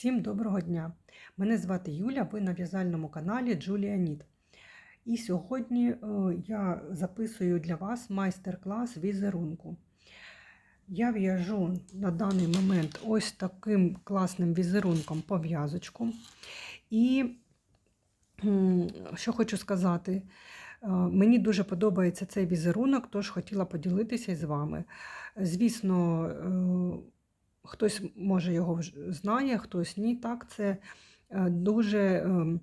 Всім доброго дня! Мене звати Юля, ви на в'язальному каналі Джулія Ніт. І сьогодні е, я записую для вас майстер-клас візерунку. Я в'яжу на даний момент ось таким класним візерунком пов'язочку. І що хочу сказати, е, мені дуже подобається цей візерунок, тож хотіла поділитися з вами. Звісно, е, Хтось, може, його знає, хтось ні. Так, це е, дуже ем,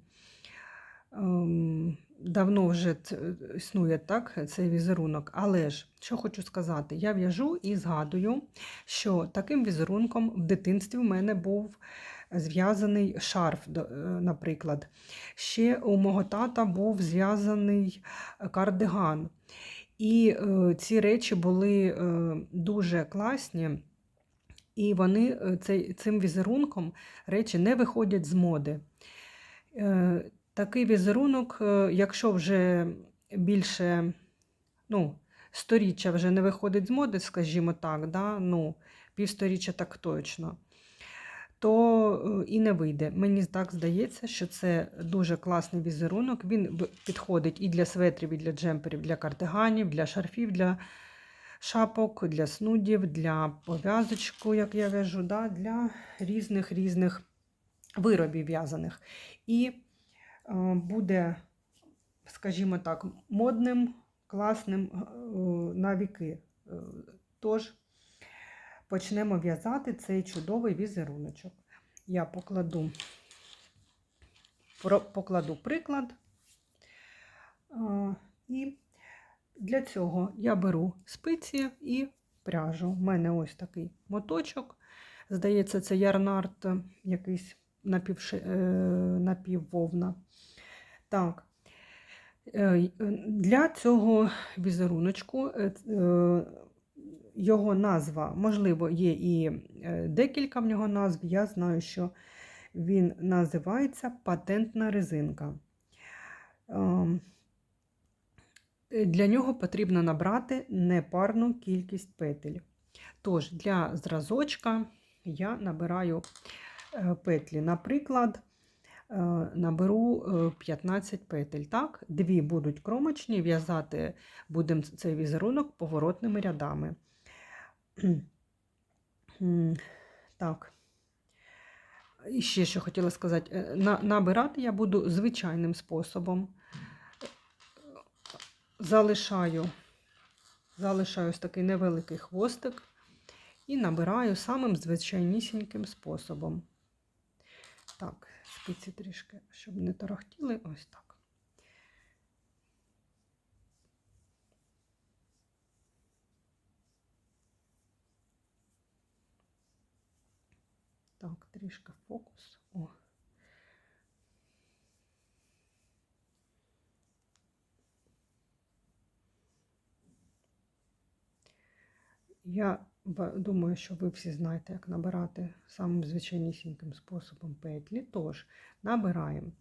ем, давно вже існує так, цей візерунок. Але ж, що хочу сказати, я в'яжу і згадую, що таким візерунком в дитинстві в мене був зв'язаний шарф, е, наприклад. Ще у мого тата був зв'язаний кардиган. І е, ці речі були дуже класні. І вони е, цей, цим візерунком речі не виходять з моди. Е, Такий візерунок, е, якщо вже більше ну, сторіччя вже не виходить з моди, скажімо так, да? ну, півсторіччя так точно, то і не вийде. Мені так здається, що це дуже класний візерунок. Він підходить і для светрів, і для джемперів, для кардиганів, для шарфів, для шапок, для снудів, для пов'язочку, як я вяжу, да, для різних різних виробів в'язаних. І е, буде, скажімо так, модним, класним е, на віки. Е, Тож почнемо в'язати цей чудовий візеруночок. Я покладу, покладу приклад. І для цього я беру спиці і пряжу. У мене ось такий моточок. Здається, це ярнарт е, якийсь напівши, е, напіввовна. Так. Е, Для цього візеруночку його назва, можливо, є і декілька в нього назв. Я знаю, що він називається патентна резинка. Е, Для нього потрібно набрати непарну кількість петель. Тож, для зразочка я набираю е, петлі. Наприклад, е, наберу е, 15 петель. Так? Дві будуть кромочні, в'язати будемо цей візерунок поворотними рядами. Так. І ще що хотіла сказати, набирати я буду звичайним способом залишаю, залишаю ось такий невеликий хвостик і набираю самим звичайнісіньким способом. Так, спиці трішки, щоб не торохтіли, ось так. Так, трішки фокус. О. Я думаю, що ви всі знаєте, як набирати самим звичайнісіньким способом петлі. Тож, набираємо.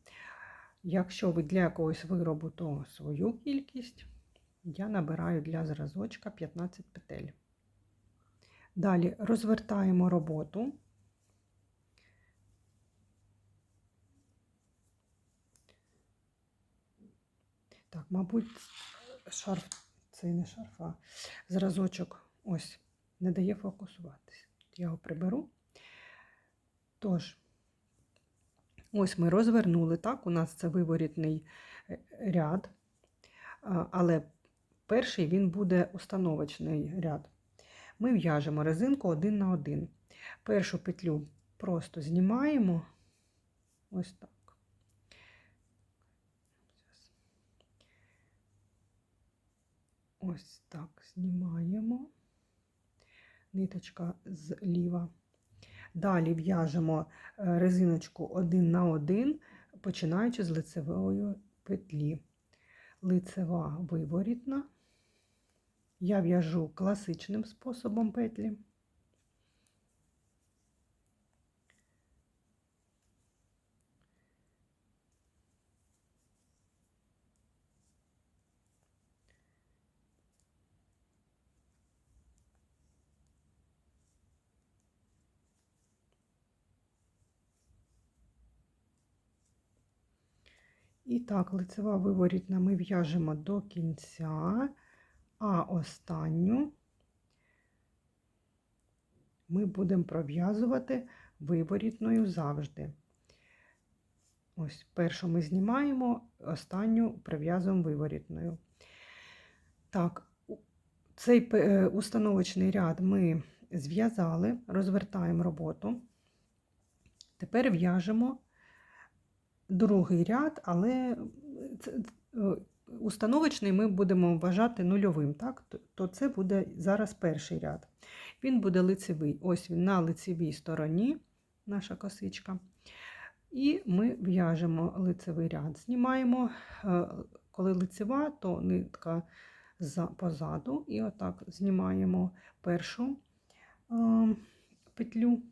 Якщо ви для якогось виробу, то свою кількість. Я набираю для зразочка 15 петель. Далі розвертаємо роботу. Так, мабуть, шарф, це не шарф, а зразочок ось не дає фокусуватися. Я його приберу. Тож, ось ми розвернули, так, у нас це виворітний е, ряд, але перший він буде установочний ряд. Ми в'яжемо резинку один на один. Першу петлю просто знімаємо ось так. Ось так знімаємо. Ниточка зліва. Далі в'яжемо е, резиночку один на один, починаючи з лицевої петлі. Лицева виворітна. Я в'яжу класичним способом петлі. І так, лицева виворітна ми в'яжемо до кінця, а останню ми будемо пров'язувати виворітною завжди. Ось першу ми знімаємо, останню прив'язуємо виворітною. Так, цей е, установочний ряд ми зв'язали, розвертаємо роботу. Тепер в'яжемо другий ряд, але е, установочний ми будемо вважати нульовим, так? То- це буде зараз перший ряд. Він буде лицевий. Ось він на лицевій стороні, наша косичка. І ми в'яжемо лицевий ряд. Знімаємо, е, коли лицева, то нитка позаду, і отак знімаємо першу е, петлю.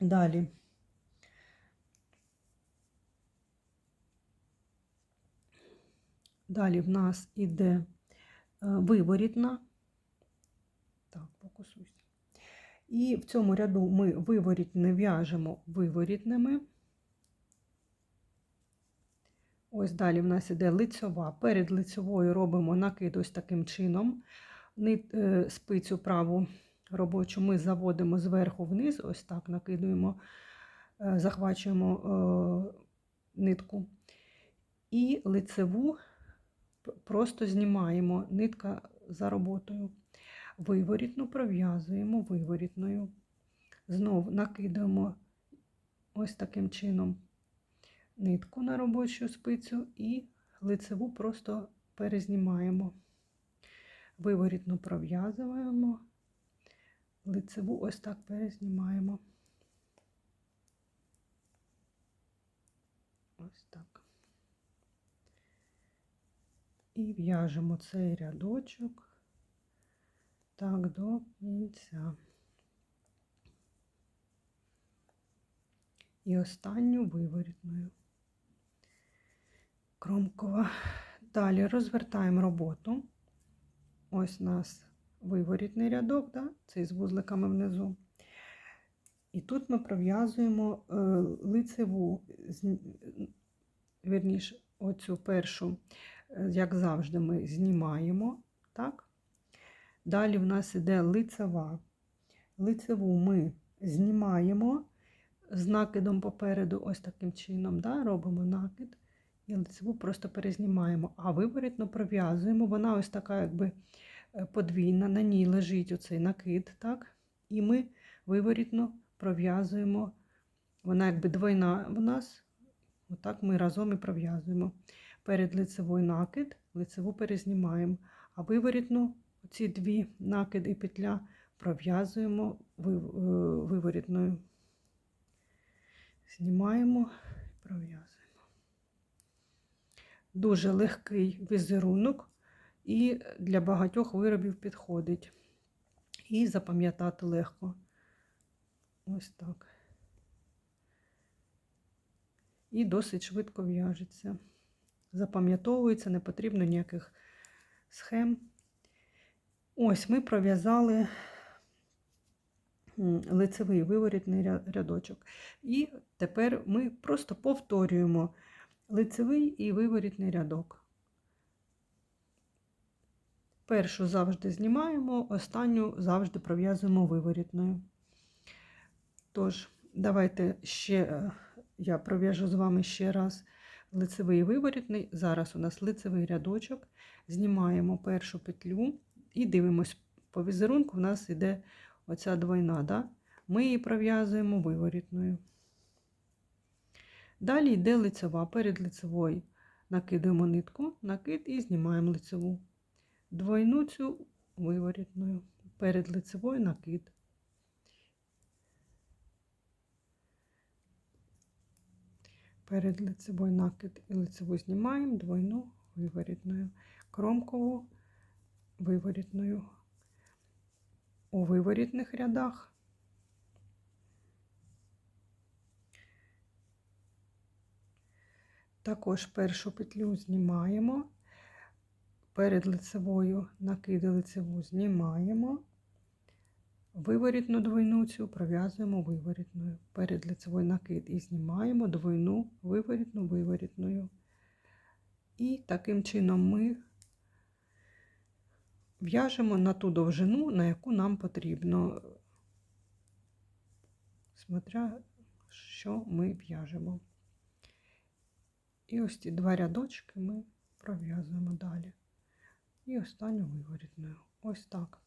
Далі Далі в нас іде е, виворітна. Так, фокусуйся. І в цьому ряду ми виворітне в'яжемо виворітними. Ось далі в нас іде лицьова. Перед лицьовою робимо накид ось таким чином. Е, Спицю праву робочу ми заводимо зверху вниз, ось так накидуємо, е, захвачуємо нитку. І лицеву просто знімаємо нитка за роботою. Виворітну пров'язуємо виворітною. Знову накидаємо ось таким чином нитку на робочу спицю і лицеву просто перезнімаємо. Виворітну пров'язуємо, лицеву ось так перезнімаємо. Ось так. І в'яжемо цей рядочок так до кінця. І останню виворітною. Кромкова. Далі розвертаємо роботу. Ось у нас виворітний рядок, да? цей з вузликами внизу. І тут ми пров'язуємо е, лицеву, вірніше, оцю першу, як завжди, ми знімаємо. Так? Далі в нас іде лицева. Лицеву ми знімаємо з накидом попереду, ось таким чином. Да? Робимо накид і лицеву просто перезнімаємо. А виворітно пров'язуємо. Вона ось така, якби е, подвійна, на ній лежить оцей накид. так? І ми виворітно пров'язуємо. Вона якби двойна в нас. Отак ми разом і пров'язуємо. Перед лицевою накид, лицеву перезнімаємо. А виворітну ці дві накид і петля пров'язуємо е, виворітною. Знімаємо і пров'язуємо. Дуже легкий візерунок і для багатьох виробів підходить. І запам'ятати легко. Ось так. І досить швидко в'яжеться. Запам'ятовується, не потрібно ніяких схем. Ось ми пров'язали лицевий виворітний рядочок. І тепер ми просто повторюємо лицевий і виворітний рядок. Першу завжди знімаємо, останню завжди пров'язуємо виворітною. Тож, давайте ще е, я пров'яжу з вами ще раз лицевий виворітний. Зараз у нас лицевий рядочок. Знімаємо першу петлю і дивимось по візерунку. У нас йде оця двойна. Да? Ми її пров'язуємо виворітною. Далі йде лицева. Перед лицевою накидаємо нитку, накид і знімаємо лицеву. Двойну цю виворітною. Перед лицевою накид. Перед лицевою накид і лицеву знімаємо двойну виворітною. Кромкову виворітною. У виворітних рядах також першу петлю знімаємо. Перед лицевою накиди лицеву знімаємо. Виворітну двойну цю пров'язуємо виворітною. Перед лицевою накид і знімаємо двойну виворітну виворітною. І таким чином ми в'яжемо на ту довжину, на яку нам потрібно, смотря, що ми в'яжемо. І ось ці два рядочки ми пров'язуємо далі. І останню виворітною. Ось так.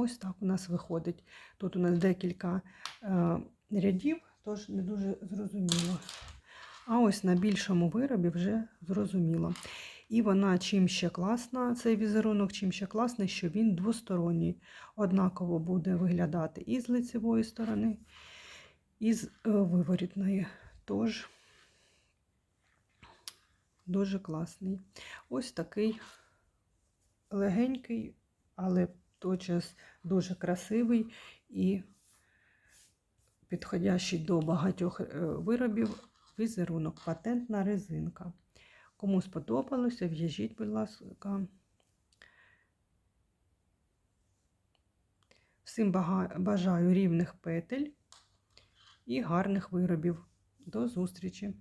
Ось так у нас виходить. Тут у нас декілька е, рядів, тож не дуже зрозуміло. А ось на більшому виробі вже зрозуміло. І вона чим ще класна, цей візерунок, чим ще класний, що він двосторонній. Однаково буде виглядати і з лицевої сторони, і з е, виворітної. Тож дуже класний. Ось такий легенький, але тотчас дуже красивий і підходящий до багатьох е, виробів візерунок, патентна резинка. Кому сподобалося, в'яжіть, будь ласка. Всім бажаю рівних петель і гарних виробів. До зустрічі!